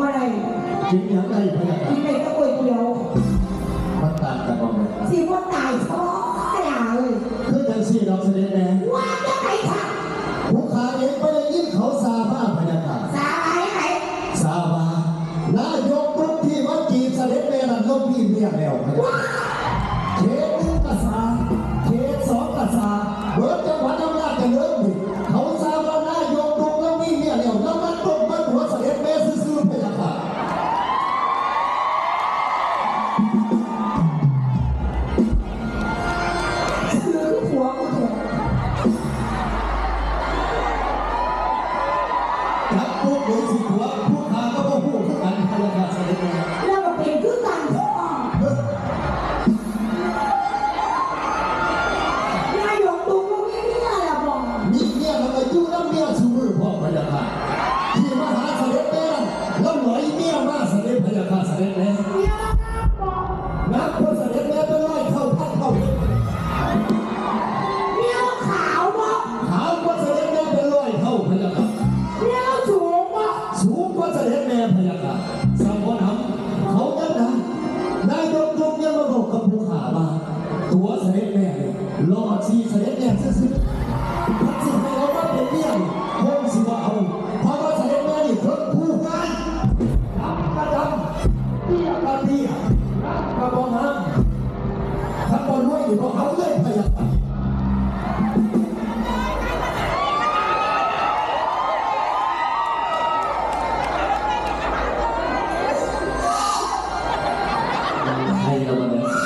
ว่าอะไรกินยังไงพะยะกินไปก็ก๋วยเตี๋ยวมันต่างกันบ้างไหมสิว่าตายท้อขนาดเลยคือจังสี่ดอกเสด็จแม่ว่าจะไหนทผู้ขาเองไม่ได้ยินเขาซาบ้าพะยะค่ะำสาบายไหนซาบานายกทุกที่ว่าจีบเสด็จแม่นั่นลงพี่เมียแล้วพะยะค่ะเข จับปุ๊บเลยสิหัวผู้านพี่กระบอกห้ามถ้าบนลห้อยอยู่ก็เขาเลยพยายามให้เรามา